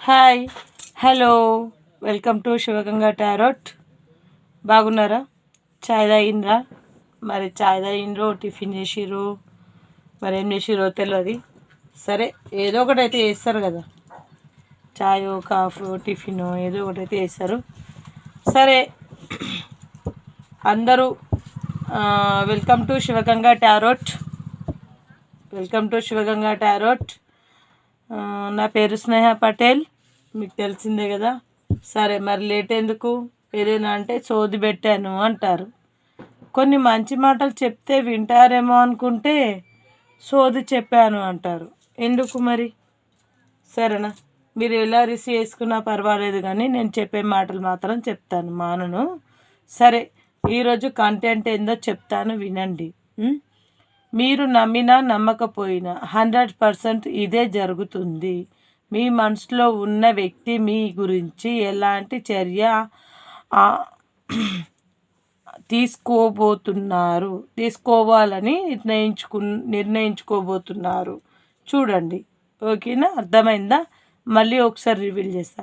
Hi hello welcome to Sivaganga tarot బాగున్నారా? చాయ్ తాగిండ్రా? మరి చాయ్ తాగిండ్రో టిఫిన్ చేసిర్రు? మరి ఏం చేసిర్రో తెలియదు సరే ఏదో ఒకటి అయితే చేస్తారు కదా. చాయ్ కాఫ్ టిఫిన్ ఏదో ఒకటి అయితే చేస్తారు. సరే. అందరూ welcome to Shivaganga tarot welcome to Shivaganga tarot నా పేరు స్నేహ పటేల్. మీకు తెలిసిందే కదా? సరే మరి లేట్ ఎందుకు ఏదైనా అంటే సోది పెట్టాను అంటారు. కొన్ని మంచి మాటలు చెప్తే వింటారేమో అనుకుంటే సోది చెప్పాను అంటారు. ఎందుకు మరి? సరేనా? మీరు ఎలా రిసీవ్ చేసుకున్నా పర్వాలేదు కానీ నేను చెప్పే మాటలు మాత్రం చెప్తాను. మానను. సరే ఈరోజు కంటెంట్ ఏందో చెప్తాను వినండి. మీరు నమ్మినా నమ్మకపోయినా హండ్రెడ్ పర్సెంట్ ఇదే జరుగుతుంది. మీ మనసులో ఉన్న వ్యక్తి మీ గురించి ఎలాంటి చర్య తీసుకోబోతున్నారు తీసుకోవాలని నిర్ణయించుకు నిర్ణయించుకోబోతున్నారు. చూడండి. ఓకేనా? అర్థమైందా? మళ్ళీ ఒకసారి రివీల్ చేస్తా.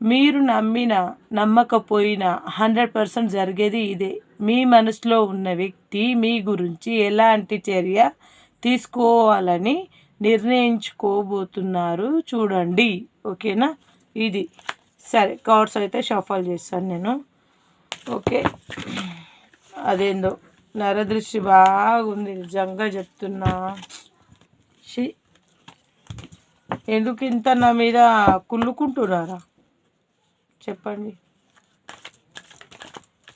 మీరు నమ్మిన నమ్మకపోయినా హండ్రెడ్ పర్సెంట్ జరిగేది ఇదే. మీ మనసులో ఉన్న వ్యక్తి మీ గురించి ఎలాంటి చర్య తీసుకోవాలని నిర్ణయించుకోబోతున్నారు. చూడండి. ఓకేనా? ఇది. సరే కార్డ్స్ అయితే షఫల్ చేస్తాను నేను. ఓకే. అదేందో. నరదృష్టి బాగుంది. నిజంగా చెప్తున్నా. షి ఎందుకు ఇంత నా మీద కుళ్ళుకుంటున్నారా? చెప్పండి.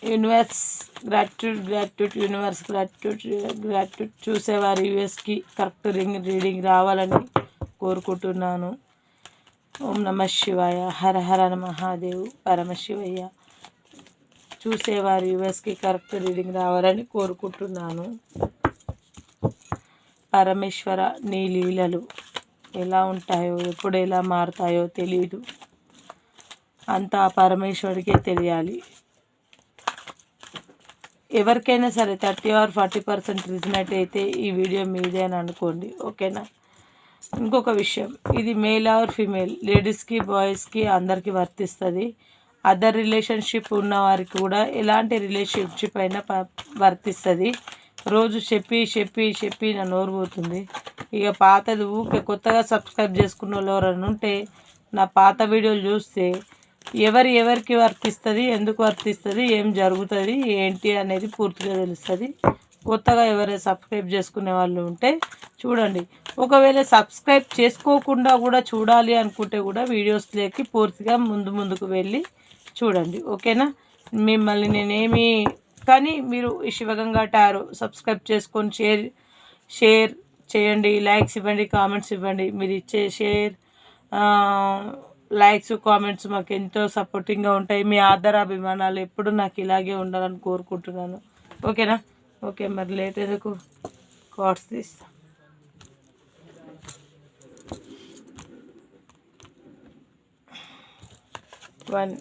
Universe gratitude gratitude universe gratitude gratitude చూసేవారు యూఎస్కి. కరెక్ట్ రింగ్ రీడింగ్ రావాలని కోరుకుంటున్నాను. ఓం నమ శివాయ. హర హర మహాదేవ్. పరమశివయ్య. చూసేవారు యూఎస్కి కరెక్ట్ రీడింగ్ రావాలని కోరుకుంటున్నాను. పరమేశ్వర నీ లీలలు ఎలా ఉంటాయో ఎప్పుడు ఎలా మారుతాయో తెలియదు అంతా ఆ పరమేశ్వరుడికే తెలియాలి. ఎవరికైనా సరే thirty or forty percent resonate అయితే ఈ వీడియో మీదే అని అనుకోండి ఓకేనా? ఇంకొక విషయం ఇది మేల్ ఆర్ ఫీమేల్ లేడీస్కి బాయ్స్కి అందరికీ వర్తిస్తుంది. అదర్ రిలేషన్షిప్ ఉన్న వారికి కూడా ఎలాంటి రిలేషన్షిప్ అయినా ప వర్తిస్తుంది. రోజు చెప్పి చెప్పి చెప్పి నా నోరు పోతుంది. ఇక పాతది ఊకే కొత్తగా సబ్స్క్రైబ్ చేసుకున్న వాళ్ళు ఎవరైనా ఉంటే నా పాత వీడియోలు చూస్తే ఎవరి ఎవరికి వర్తిస్తుంది ఎందుకు వర్తిస్తుంది ఏం జరుగుతుంది ఏంటి అనేది పూర్తిగా తెలుస్తుంది. కొత్తగా ఎవరైనా సబ్స్క్రైబ్ చేసుకునే వాళ్ళు ఉంటే చూడండి. ఒకవేళ సబ్స్క్రైబ్ చేసుకోకుండా కూడా చూడాలి అనుకుంటే కూడా వీడియోస్లోకి పూర్తిగా ముందు ముందుకు వెళ్ళి చూడండి. ఓకేనా? మిమ్మల్ని నేనేమి కానీ మీరు శివగంగా టారో సబ్స్క్రైబ్ చేసుకొని షేర్ షేర్ చేయండి లైక్స్ ఇవ్వండి కామెంట్స్ ఇవ్వండి. మీరు ఇచ్చే షేర్ లైక్స్ కామెంట్స్ మాకు ఎంతో సపోర్టింగ్గా ఉంటాయి. మీ ఆధార అభిమానాలు ఎప్పుడు నాకు ఇలాగే ఉండాలని కోరుకుంటున్నాను. ఓకేనా? ఓకే మరి లేట్ ఎందుకు? కార్డ్స్ తీస్తా. వన్.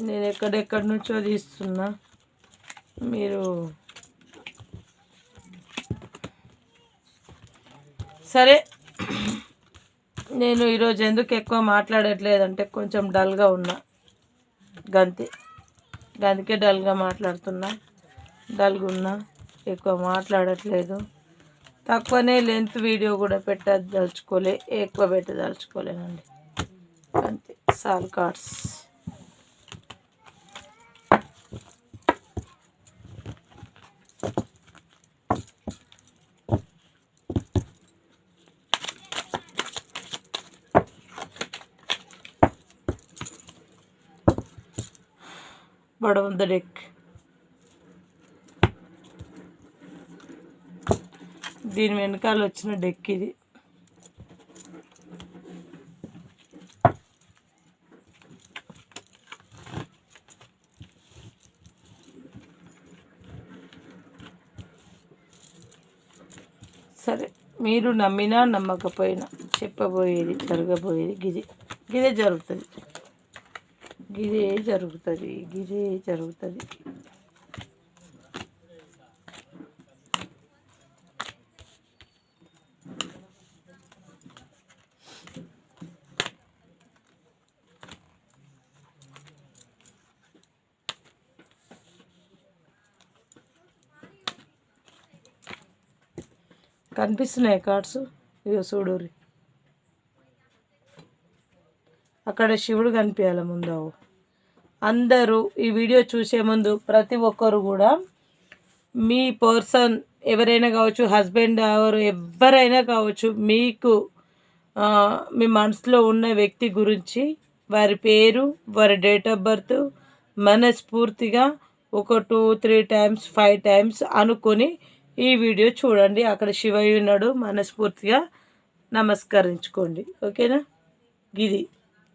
నేను ఎక్కడెక్కడి నుంచో తీస్తున్నా. మీరు సరే. నేను ఈరోజు ఎందుకు ఎక్కువ మాట్లాడట్లేదంటే కొంచెం డల్గా ఉన్నా. గంతే. అందుకే డల్గా మాట్లాడుతున్నా. డల్గా ఉన్నా. ఎక్కువ మాట్లాడట్లేదు. తక్కువనే లెంత్ వీడియో కూడా పెట్టదలుచుకోలే. ఎక్కువ పెట్టదలుచుకోలేనండి. అంతే soul cards. Bottom of the deck. దీని వెనకాల వచ్చిన డెక్ ఇది సరే మీరు నమ్మినా నమ్మకపోయినా చెప్పబోయేది జరగబోయేది గిది గిదే జరుగుతుంది గిదే జరుగుతుంది గిదే జరుగుతుంది. కనిపిస్తున్నాయి కార్డ్స్? ఇగో చూడూరి అక్కడ శివుడు కనిపించాలి ముందావు అందరూ ఈ వీడియో చూసే ముందు ప్రతి ఒక్కరు కూడా మీ పర్సన్ ఎవరైనా కావచ్చు హస్బెండ్ ఎవరు ఎవరైనా కావచ్చు మీకు మీ మనసులో ఉన్న వ్యక్తి గురించి వారి పేరు వారి డేట్ ఆఫ్ బర్త్ మనస్ఫూర్తిగా ఒక two three times five times అనుకొని ఈ వీడియో చూడండి. అక్కడ శివయ్య ఉన్నాడు మనస్ఫూర్తిగా నమస్కరించుకోండి. ఓకేనా? ఇది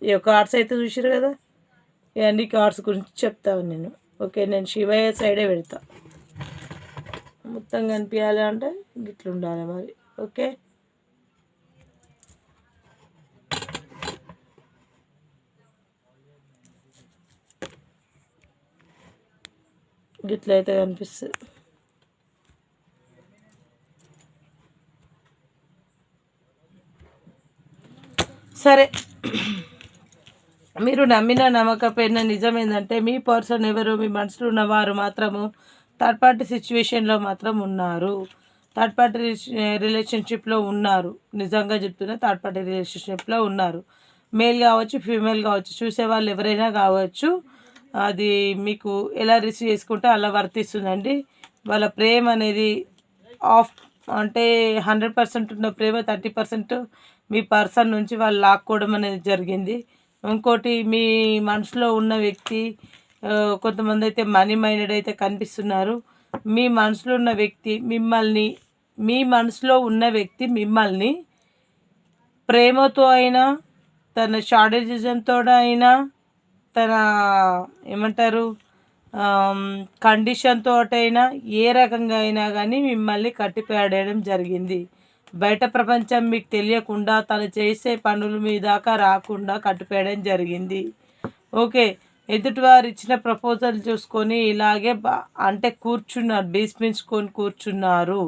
ఈ కార్డ్స్ అయితే చూసారు కదా? ఇవన్నీ కార్డ్స్ గురించి చెప్తాను నేను. ఓకే నేను శివయ్య సైడే పెడతా మొత్తం కనిపించాలి అంటే గిట్ల ఉండాలి మరి. ఓకే? గిట్ల అయితే కనిపిస్తుంది. సరే. మీరు నమ్మిన నమ్మకపోయిన నిజం ఏంటంటే మీ పర్సన్ ఎవరు మీ మనసులో ఉన్నవారు మాత్రము థర్డ్ పార్టీ సిచ్యువేషన్లో మాత్రం ఉన్నారు. థర్డ్ పార్టీ రిలేషన్షిప్లో ఉన్నారు. నిజంగా చెప్తున్నా థర్డ్ పార్టీ రిలేషన్షిప్లో ఉన్నారు. మేల్ కావచ్చు ఫీమేల్ కావచ్చు చూసే వాళ్ళు ఎవరైనా కావచ్చు అది మీకు ఎలా రిసీవ్ చేసుకుంటే అలా వర్తిస్తుందండి. వాళ్ళ ప్రేమ అనేది ఆఫ్ అంటే హండ్రెడ్ పర్సెంట్ ఉన్న ప్రేమ థర్టీ పర్సెంట్ మీ పర్సన్ నుంచి వాళ్ళు లాక్కోవడం అనేది జరిగింది. ఇంకోటి మీ మనసులో ఉన్న వ్యక్తి కొంతమంది అయితే మనీ మైండెడ్ అయితే కనిపిస్తున్నారు. మీ మనసులో ఉన్న వ్యక్తి మిమ్మల్ని మీ మనసులో ఉన్న వ్యక్తి మిమ్మల్ని ప్రేమతో అయినా తన షార్టేజెస్తో అయినా తన ఏమంటారు కండిషన్తో అయినా ఏ రకంగా అయినా కానీ మిమ్మల్ని కట్టిపడేయడం జరిగింది. బయట ప్రపంచం మీకు తెలియకుండా తను చేసే పనులు మీ దాకా రాకుండా కట్టుపేయడం జరిగింది. ఓకే ఎదుటివారు ఇచ్చిన ప్రపోజల్ చూసుకొని ఇలాగే అంటే కూర్చున్నారు బీస్మించుకొని కూర్చున్నారు.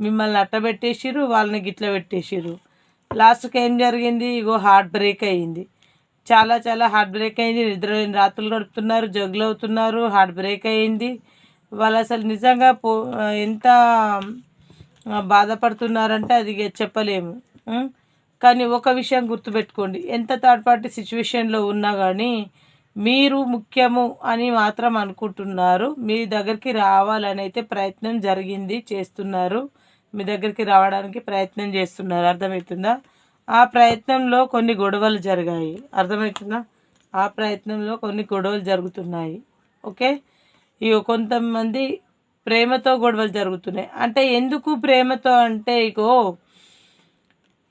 మిమ్మల్ని అట్టబెట్టేసిరు వాళ్ళని గిట్ల పెట్టేసిరు లాస్ట్కి ఏం జరిగింది? ఇగో హార్ట్ బ్రేక్ అయ్యింది చాలా చాలా హార్ట్ బ్రేక్ అయింది. నిద్ర లేని రాత్రులు గడుపుతున్నారు జగ్గులు అవుతున్నారు హార్ట్ బ్రేక్ అయింది. వాళ్ళు అసలు నిజంగా పో ఎంత బాధపడుతున్నారంటే అది చెప్పలేము. కానీ ఒక విషయం గుర్తుపెట్టుకోండి. ఎంత థర్డ్ పార్టీ సిచ్యువేషన్లో ఉన్నా కానీ మీరు ముఖ్యము అని మాత్రం అనుకుంటున్నారు. మీ దగ్గరికి రావాలని అయితే ప్రయత్నం జరిగింది చేస్తున్నారు. మీ దగ్గరికి రావడానికి ప్రయత్నం చేస్తున్నారు. అర్థమవుతుందా? ఆ ప్రయత్నంలో కొన్ని గొడవలు జరిగాయి. అర్థమవుతుందా? ఆ ప్రయత్నంలో కొన్ని గొడవలు జరుగుతున్నాయి. ఓకే? ఇగో కొంతమంది ప్రేమతో గొడవలు జరుగుతున్నాయి. అంటే ఎందుకు ప్రేమతో అంటే ఇగో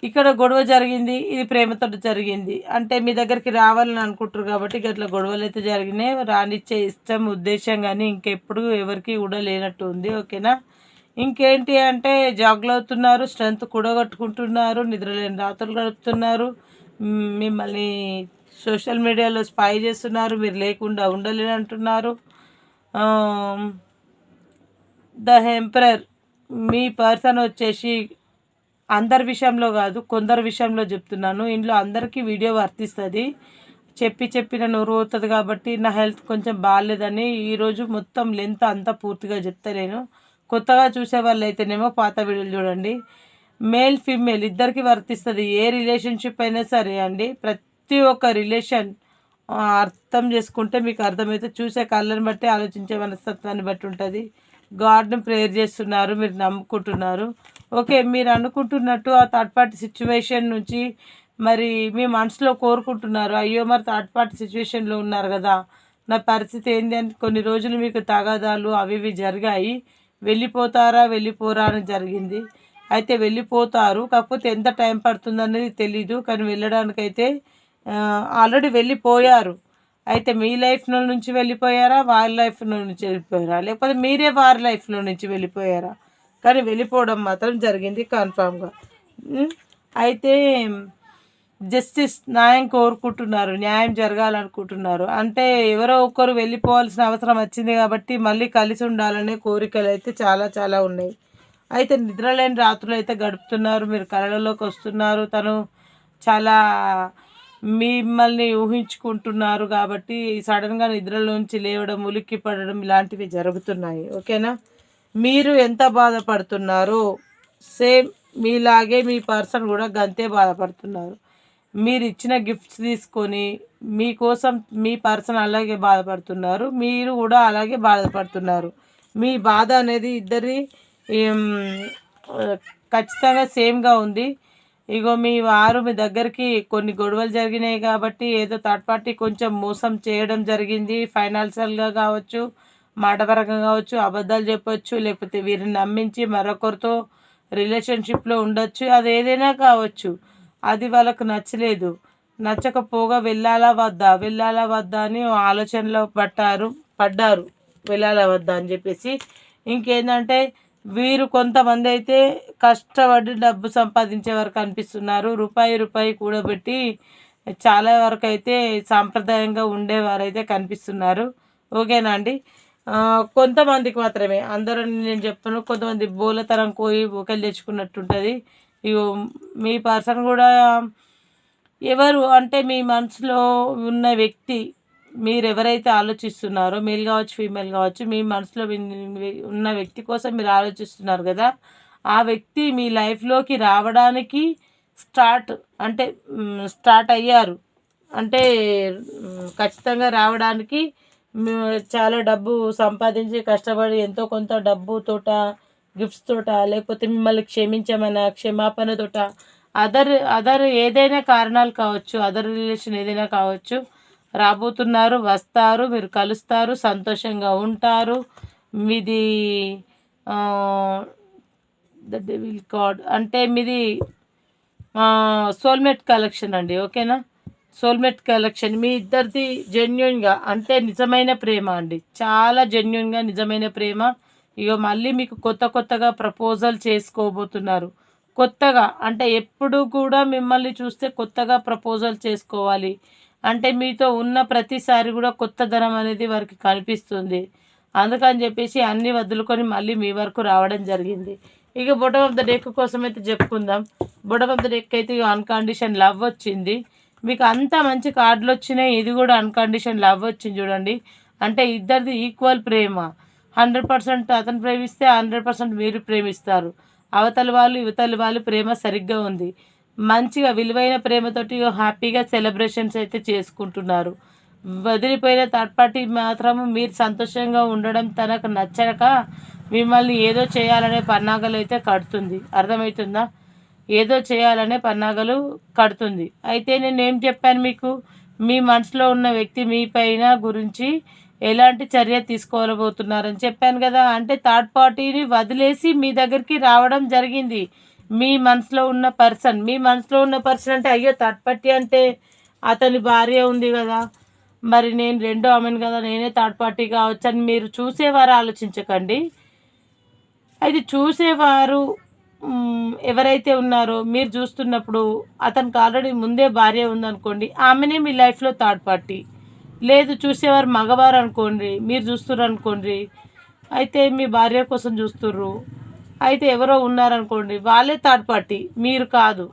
ఇక్కడ గొడవ జరిగింది ఇది ప్రేమతో జరిగింది. అంటే మీ దగ్గరికి రావాలని అనుకుంటారు కాబట్టి ఇట్లా గొడవలు అయితే జరిగినాయి. రానిచ్చే ఇష్టం ఉద్దేశం కానీ ఇంకెప్పుడు ఎవరికి కూడా లేనట్టు ఉంది. ఓకేనా? ఇంకేంటి అంటే జాగ్లు అవుతున్నారు స్ట్రెంత్ కూడగట్టుకుంటున్నారు నిద్రలేని రాత్రులు గడుపుతున్నారు. మిమ్మల్ని సోషల్ మీడియాలో స్పై చేస్తున్నారు మీరు లేకుండా ఉండలేని అంటున్నారు ద ఎంపరర్ మీ పర్సన్ వచ్చేసి అందరి విషయంలో కాదు కొందరి విషయంలో చెప్తున్నాను. ఇంట్లో అందరికీ వీడియో వర్తిస్తుంది. చెప్పి చెప్పిన నోరు పోతుంది కాబట్టి నా హెల్త్ కొంచెం బాగాలేదని ఈరోజు మొత్తం లెంత్ అంతా పూర్తిగా చెప్తలేను కొత్తగా చూసే వాళ్ళు అయితేనేమో పాత వీడియోలు చూడండి. మేల్ ఫీమేల్ ఇద్దరికి వర్తిస్తుంది. ఏ రిలేషన్షిప్ అయినా సరే అండి ప్రతి ఒక్క రిలేషన్ అర్థం చేసుకుంటే మీకు అర్థమైతే చూసే కళ్ళని బట్టి ఆలోచించే మనస్తత్వాన్ని బట్టి ఉంటుంది. గాడ్ని ప్రేయర్ చేస్తున్నారు మీరు నమ్ముకుంటున్నారు. ఓకే మీరు అనుకుంటున్నట్టు ఆ థర్డ్ పార్టీ సిచ్యువేషన్ నుంచి మరి మీ మనసులో కోరుకుంటున్నారు అయ్యో మరి థర్డ్ పార్టీ సిచ్యువేషన్లో ఉన్నారు కదా నా పరిస్థితి ఏంది అని కొన్ని రోజులు మీకు తగాదాలు అవి ఇవి జరిగాయి. వెళ్ళిపోతారా వెళ్ళిపోరా అని జరిగింది. అయితే వెళ్ళిపోతారు కాకపోతే ఎంత టైం పడుతుంది అనేది తెలీదు కానీ వెళ్ళడానికైతే ఆల్రెడీ వెళ్ళిపోయారు. అయితే మీ లైఫ్లో నుంచి వెళ్ళిపోయారా? వారి లైఫ్లో నుంచి వెళ్ళిపోయారా? లేకపోతే మీరే వారి లైఫ్లో నుంచి వెళ్ళిపోయారా? కానీ వెళ్ళిపోవడం మాత్రం జరిగింది కన్ఫామ్గా అయితే జస్టిస్ న్యాయం కోరుకుంటున్నారు న్యాయం జరగాలనుకుంటున్నారు. అంటే ఎవరో ఒకరు వెళ్ళిపోవాల్సిన అవసరం వచ్చింది కాబట్టి మళ్ళీ కలిసి ఉండాలనే కోరికలు అయితే చాలా చాలా ఉన్నాయి. అయితే నిద్రలేని రాత్రులు అయితే గడుపుతున్నారు మీరు కళలలోకి వస్తున్నారు. తను చాలా మిమ్మల్ని ఊహించుకుంటున్నారు కాబట్టి సడన్గా నిద్రలోంచి లేవడం ఉలిక్కి పడడం ఇలాంటివి జరుగుతున్నాయి. ఓకేనా? మీరు ఎంత బాధపడుతున్నారో సేమ్ మీలాగే మీ పర్సన్ కూడా గంతే బాధపడుతున్నారు. మీరు ఇచ్చిన గిఫ్ట్స్ తీసుకొని మీకోసం మీ పర్సన్ అలాగే బాధపడుతున్నారు. మీరు కూడా అలాగే బాధపడుతున్నారు. మీ బాధ అనేది ఇద్దరి ఖచ్చితంగా సేమ్గా ఉంది. ఇగో మీ వారు మీ దగ్గరికి కొన్ని గొడవలు జరిగినాయి కాబట్టి ఏదో థర్డ్ పార్టీ కొంచెం మోసం చేయడం జరిగింది. ఫైనాన్షియల్గా కావచ్చు మాటపరంగా కావచ్చు అబద్ధాలు చెప్పొచ్చు లేకపోతే వీరిని నమ్మించి మరొకరితో రిలేషన్షిప్లో ఉండొచ్చు. అది ఏదైనా కావచ్చు. అది వాళ్ళకు నచ్చలేదు. నచ్చకపోగా వెళ్ళాలా వద్దా? వెళ్ళాలా వద్దా అని ఆలోచనలో పట్టారు పడ్డారు. వెళ్ళాలా వద్దా అని చెప్పేసి. ఇంకేంటంటే వీరు కొంతమంది అయితే కష్టపడి డబ్బు సంపాదించే వరకు అనిపిస్తున్నారు. రూపాయి రూపాయి కూడబెట్టి చాలా వరకు అయితే సాంప్రదాయంగా ఉండేవారైతే కనిపిస్తున్నారు. ఓకేనా అండి? కొంతమందికి మాత్రమే. అందరూ నేను చెప్తాను కొంతమంది బోలతరం కోయి బోకలు తెచ్చుకున్నట్టుంటుంది. ఇగో మీ పర్సన్ కూడా ఎవరు అంటే మీ మనసులో ఉన్న వ్యక్తి మీరు ఎవరైతే ఆలోచిస్తున్నారో మేల్ కావచ్చు ఫీమేల్ కావచ్చు మీ మనసులో ఉన్న వ్యక్తి కోసం మీరు ఆలోచిస్తున్నారు కదా ఆ వ్యక్తి మీ లైఫ్లోకి రావడానికి స్టార్ట్ అంటే స్టార్ట్ అయ్యారు. అంటే ఖచ్చితంగా రావడానికి చాలా డబ్బు సంపాదించి కష్టపడి ఎంతో కొంత డబ్బు తోట గిఫ్ట్స్ తోట లేకపోతే మిమ్మల్ని క్షమించమన్న క్షమాపణతోట అదర్ అదర్ ఏదైనా కారణాలు కావచ్చు అదర్ రిలేషన్ ఏదైనా కావచ్చు రాబోతున్నారు వస్తారు మీరు కలుస్తారు సంతోషంగా ఉంటారు. మీది ద డెవిల్ కార్డ్ అంటే మీది సోల్మేట్ కలెక్షన్ అండి ఓకేనా? సోల్మేట్ కలెక్షన్ మీ ఇద్దరిది జెన్యున్గా అంటే నిజమైన ప్రేమ అండి. చాలా జెన్యున్గా నిజమైన ప్రేమ. ఇగో మళ్ళీ మీకు కొత్త కొత్తగా ప్రపోజల్ చేసుకోబోతున్నారు. కొత్తగా అంటే ఎప్పుడు కూడా మిమ్మల్ని చూస్తే కొత్తగా ప్రపోజల్ చేసుకోవాలి. అంటే మీతో ఉన్న ప్రతిసారి కూడా కొత్త ధనం అనేది వారికి కనిపిస్తుంది. అందుకని చెప్పేసి అన్నీ వదులుకొని మళ్ళీ మీ వరకు రావడం జరిగింది. ఇక బొటం ఆఫ్ ద డెక్ కోసం అయితే చెప్పుకుందాం. బొటం ఆఫ్ ద డెక్ అయితే అన్కండిషన్ లవ్ వచ్చింది. మీకు అంత మంచి కార్డులు వచ్చినాయి. ఇది కూడా అన్కండిషన్ లవ్ వచ్చింది చూడండి. అంటే ఇద్దరిది ఈక్వల్ ప్రేమ. హండ్రెడ్ పర్సెంట్ అతను ప్రేమిస్తే హండ్రెడ్ పర్సెంట్ మీరు ప్రేమిస్తారు. అవతల వాళ్ళు యువతల వాళ్ళు ప్రేమ సరిగ్గా ఉంది. మంచిగా విలువైన ప్రేమతోటి హ్యాపీగా సెలబ్రేషన్స్ అయితే చేసుకుంటున్నారు. వదిలిపోయిన థర్డ్ పార్టీ మాత్రం మీరు సంతోషంగా ఉండడం తనకు నచ్చక మిమ్మల్ని ఏదో చేయాలనే పన్నాగలు అయితే కడుతుంది. అర్థమవుతుందా? ఏదో చేయాలనే పన్నాగలు కడుతుంది. అయితే నేను ఏం చెప్పాను మీకు? మీ మనసులో ఉన్న వ్యక్తి మీ పైన గురించి ఎలాంటి చర్య తీసుకోబోతున్నారని చెప్పాను కదా. అంటే థర్డ్ పార్టీని వదిలేసి మీ దగ్గరికి రావడం జరిగింది. మీ మనసులో ఉన్న పర్సన్ మీ మనసులో ఉన్న పర్సన్ అంటే అయ్యో థర్డ్ పార్టీ అంటే అతని భార్య ఉంది కదా. మరి నేను రెండో ఆమెను కదా నేనే థర్డ్ పార్టీ కావచ్చు అని మీరు చూసేవారు ఆలోచించకండి. అయితే చూసేవారు ఎవరైతే ఉన్నారో మీరు చూస్తున్నప్పుడు అతనికి ఆల్రెడీ ముందే భార్య ఉందనుకోండి ఆమెనే మీ లైఫ్లో థర్డ్ పార్టీ లేదు చూసేవారు మగవారు అనుకోండి మీరు చూస్తున్నారు అనుకోండి అయితే మీ భార్య కోసం చూస్తుర్రు. అయితే ఎవరో ఉన్నారనుకోండి వాళ్ళే థర్డ్ పార్టీ మీరు కాదు.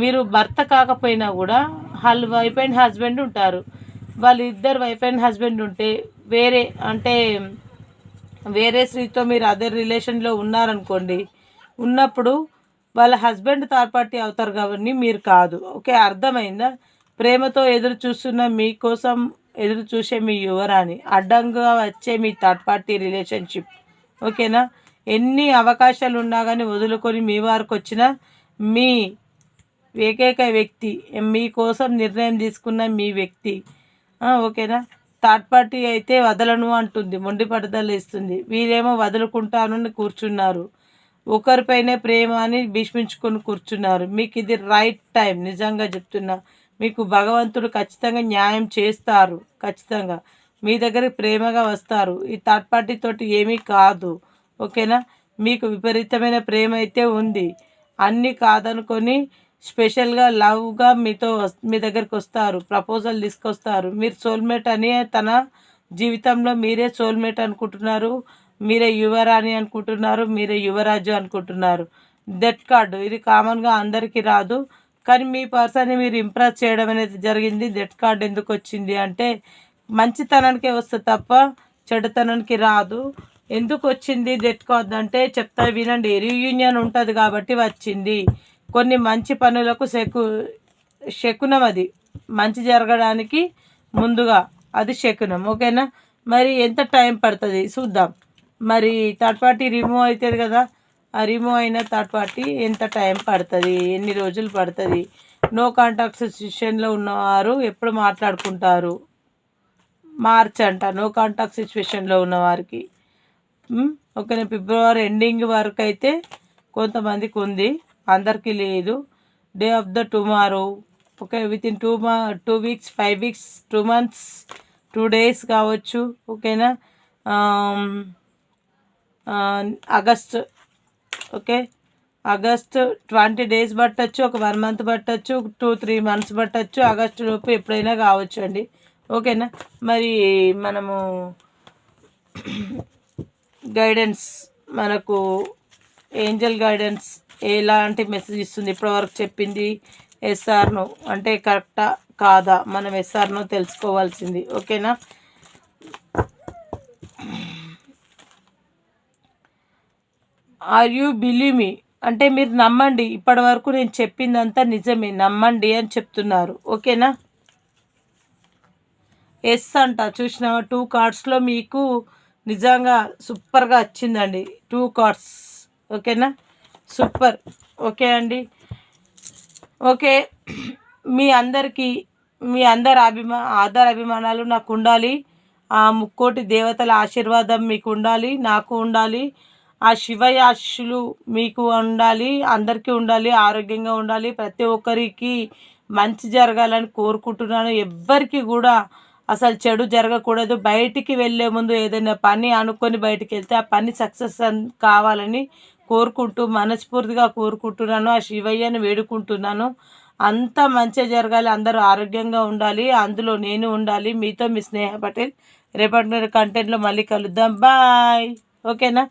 మీరు భర్త కాకపోయినా కూడా వాళ్ళు వైఫ్ అండ్ హస్బెండ్ ఉంటారు. వాళ్ళు ఇద్దరు వైఫ్ అండ్ హస్బెండ్ ఉంటే వేరే అంటే వేరే స్త్రీతో మీరు అదర్ రిలేషన్లో ఉన్నారనుకోండి ఉన్నప్పుడు వాళ్ళ హస్బెండ్ థర్డ్ పార్టీ అవుతారు కాబట్టి మీరు కాదు. ఓకే అర్థమైందా? ప్రేమతో ఎదురు చూస్తున్న మీకోసం ఎదురు చూసే మీ యువరాని అడ్డంగా వచ్చే మీ థర్డ్ పార్టీ రిలేషన్షిప్ ఓకేనా? ఎన్ని అవకాశాలు ఉన్నా కానీ వదులుకొని మీ వారికి వచ్చిన మీ ఏకైక వ్యక్తి మీకోసం నిర్ణయం తీసుకున్న మీ వ్యక్తి. ఓకేనా? థర్డ్ పార్టీ అయితే వదలను అంటుంది మొండి పట్టుదల ఇస్తుంది వీరేమో వదులుకుంటానని కూర్చున్నారు. ఒకరిపైనే ప్రేమ అని భీష్మించుకొని కూర్చున్నారు. మీకు ఇది రైట్ టైం నిజంగా చెప్తున్నా. మీకు భగవంతుడు ఖచ్చితంగా న్యాయం చేస్తారు ఖచ్చితంగా. మీ దగ్గరికి ప్రేమగా వస్తారు. ఈ థర్డ్ పార్టీ తోటి ఏమీ కాదు. ఓకేనా? మీకు విపరీతమైన ప్రేమ అయితే ఉంది. అన్నీ కాదనుకొని స్పెషల్గా లవ్గా మీతో మీ దగ్గరికి వస్తారు. ప్రపోజల్ తీసుకొస్తారు. మీరు సోల్మేట్ అని తన జీవితంలో మీరే సోల్మేట్ అనుకుంటున్నారు. మీరే యువరాణి అనుకుంటున్నారు. మీరే యువరాజు అనుకుంటున్నారు. డెత్ కార్డు ఇది కామన్గా అందరికీ రాదు. కానీ మీ పర్సన్ని మీరు ఇంప్రెస్ చేయడం అనేది జరిగింది. డెత్ కార్డు ఎందుకు వచ్చింది అంటే మంచితనానికే వస్తుంది తప్ప చెడుతనానికి రాదు. ఎందుకు వచ్చింది తెట్టుకోవద్దంటే చెప్తా వినండి. రీయూనియన్ ఉంటుంది కాబట్టి వచ్చింది. కొన్ని మంచి పనులకు శకు శకునం అది. మంచి జరగడానికి ముందుగా అది శకునం. ఓకేనా? మరి ఎంత టైం పడుతుంది? చూద్దాం. మరి థర్డ్ పార్టీ రిమూవ్ అవుతుంది కదా. ఆ రిమూవ్ అయిన థర్డ్ పార్టీ ఎంత టైం పడుతుంది? ఎన్ని రోజులు పడుతుంది? నో కాంటాక్ట్ సిచ్యువేషన్లో ఉన్నవారు ఎప్పుడు మాట్లాడుకుంటారు? మార్చ్ అంట. నో కాంటాక్ట్ సిచ్యువేషన్లో ఉన్నవారికి. మ్, ఓకేనా ఫిబ్రవరి ఎండింగ్ వరకు అయితే కొంతమందికి ఉంది. అందరికీ లేదు. Day of the tomorrow okay with in two మా two weeks five weeks two months two days కావచ్చు. ఓకేనా? August okay? August twenty days పట్టచ్చు ఒక వన్ మంత్ పట్టచ్చు టూ త్రీ మంత్స్ పట్టచ్చు. ఆగస్ట్ లోపు ఎప్పుడైనా కావచ్చు అండి ఓకేనా? మరి మనము గైడెన్స్ మనకు ఏంజల్ గైడెన్స్ ఎలాంటి మెసేజ్ ఇస్తుంది ఇప్పటివరకు చెప్పింది ఎస్ఆర్ను అంటే కరెక్టా కాదా మనం ఎస్ఆర్ను తెలుసుకోవాల్సింది. ఓకేనా ఆర్ యూ బిలీవ్ మీ అంటే మీరు నమ్మండి ఇప్పటి వరకు నేను చెప్పిందంతా నిజమే నమ్మండి అని చెప్తున్నారు. ఓకేనా ఎస్ అంట చూసిన టూ కార్డ్స్లో మీకు నిజంగా సూపర్గా వచ్చిందండి. టూ కార్డ్స్ ఓకేనా? సూపర్. ఓకే అండి. ఓకే. మీ అందరికీ మీ అందరి అభిమా ఆధార అభిమానాలు నాకు ఉండాలి. ఆ ముక్కోటి దేవతల ఆశీర్వాదం మీకు ఉండాలి నాకు ఉండాలి. ఆ శివయాశులు మీకు ఉండాలి అందరికీ ఉండాలి ఆరోగ్యంగా ఉండాలి. ప్రతి ఒక్కరికి మంచి జరగాలని కోరుకుంటున్నాను. ఎవ్వరికి కూడా అసలు చెడు జరగకూడదు. బయటికి వెళ్ళే ముందు ఏదైనా పని అనుకొని బయటికి వెళ్తే ఆ పని సక్సెస్ కావాలని కోరుకుంటూ మనస్ఫూర్తిగా కోరుకుంటున్నాను. ఆ శివయ్యని వేడుకుంటున్నాను. అంతా మంచిగా జరగాలి. అందరూ ఆరోగ్యంగా ఉండాలి. అందులో నేను ఉండాలి. మీతో మీ స్నేహ పటేల్. రేపటి కంటెంట్లో మళ్ళీ కలుద్దాం. బాయ్. ఓకేనా?